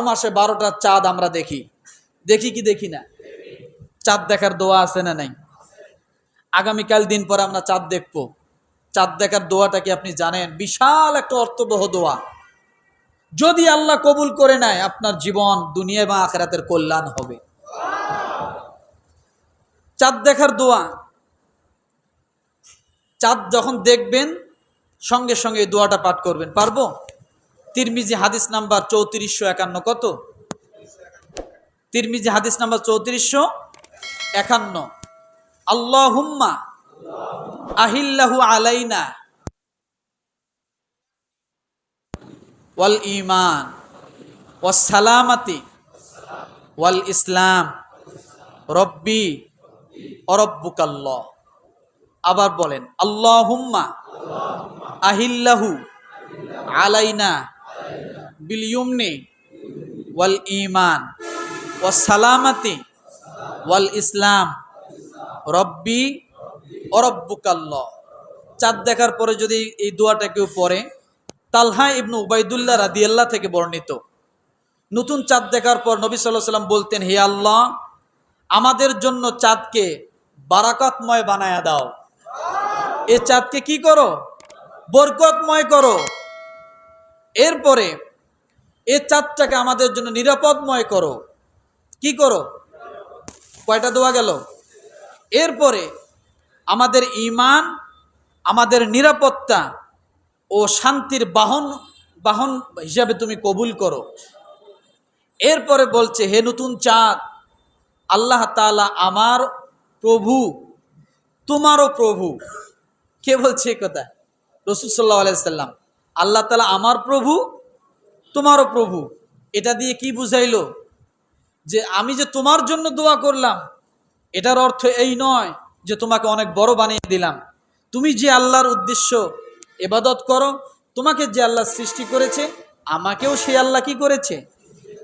বারো মাসে বারোটা চাঁদ আমরা দেখি। দেখি কি দেখি না? চাঁদ দেখার দোয়া আছে না নাই? আগামীকাল দিন পরে আমরা চাঁদ দেখব। চাঁদ দেখার দোয়াটা কি আপনি জানেন? বিশাল একটা অর্থবহ দোয়া। যদি আল্লাহ কবুল করে নেয়, আপনার জীবন দুনিয়া বা আখেরাতের কল্যাণ হবে। চাঁদ দেখার দোয়া। চাঁদ যখন দেখবেন, সঙ্গে সঙ্গে দোয়াটা পাঠ করবেন। পারব? তিরমিজি হাদিস নাম্বার চৌত্রিশশো একান্ন কত? তিরমিজি হাদিস নাম্বার চৌত্রিশশো একান্ন। আল্লাহুম্মা আহিল্লাহু আলাইনা ওয়াল ইমান ওয়াস সালামাতি, ওয়াল ইসলাম, রব্বি অরব্বুকাল্লাহ আবার বলেন, আল্লাহুম্মা আহিল্লাহু আলাইনা বিল ইউমনি ওয়াল ইমান ওয়াস সালামাতি ওয়াল ইসলাম রব্বি অরব্বুকাল্লাহ চাঁদ দেখার পরে যদি এই দোয়াটা কেউ পড়ে, তালহা ইবনু উবাইদুল্লাহ রাদিয়াল্লাহ থেকে বর্ণিত। নতুন চাঁদ দেখার পর নবী সাল্লাহ সাল্লাম বলতেন, হে আল্লাহ, আমাদের জন্য চাঁদকে বারাকাতময় বানায়া দাও। এ চাঁদকে কি করো? বরকতময় করো। এরপরে এ চাঁদটাকে আমাদের জন্য নিরাপদময় করো। কি করো? কয়টা দেওয়া গেল? এরপরে আমাদের ইমান আমাদের নিরাপত্তা ও শান্তির বাহন বাহন হিসাবে তুমি কবুল করো। এরপরে বলছে, হে নতুন চাঁদ, আল্লাহ তালা আমার প্রভু, তোমারও প্রভু। কে বলছে কথা? রসুল সাল্লাহ আলাইসাল্লাম আল্লাহ তালা আমার প্রভু তোমারও প্রভু। এটা দিয়ে কি বুঝাইল? যে আমি যে তোমার জন্য দোয়া করলাম, এটার অর্থ এই নয় যে তোমাকে অনেক বড় বানিয়ে দিলাম। তুমি যে আল্লাহর উদ্দেশ্য এবাদত করো, তোমাকে যে আল্লাহ সৃষ্টি করেছে, আমাকেও সেই আল্লাহ কি করেছে?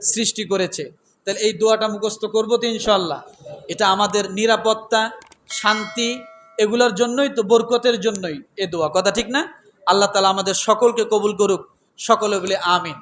সৃষ্টি করেছে। তাহলে এই দোয়াটা মুখস্থ করব তো ইনশাল্লাহ এটা আমাদের নিরাপত্তা, শান্তি, এগুলোর জন্যই তো, বরকতের জন্যই এ দোয়া। কথা ঠিক না? আল্লাহ তালা আমাদের সকলকে কবুল করুক। সকলে বলে আমিন।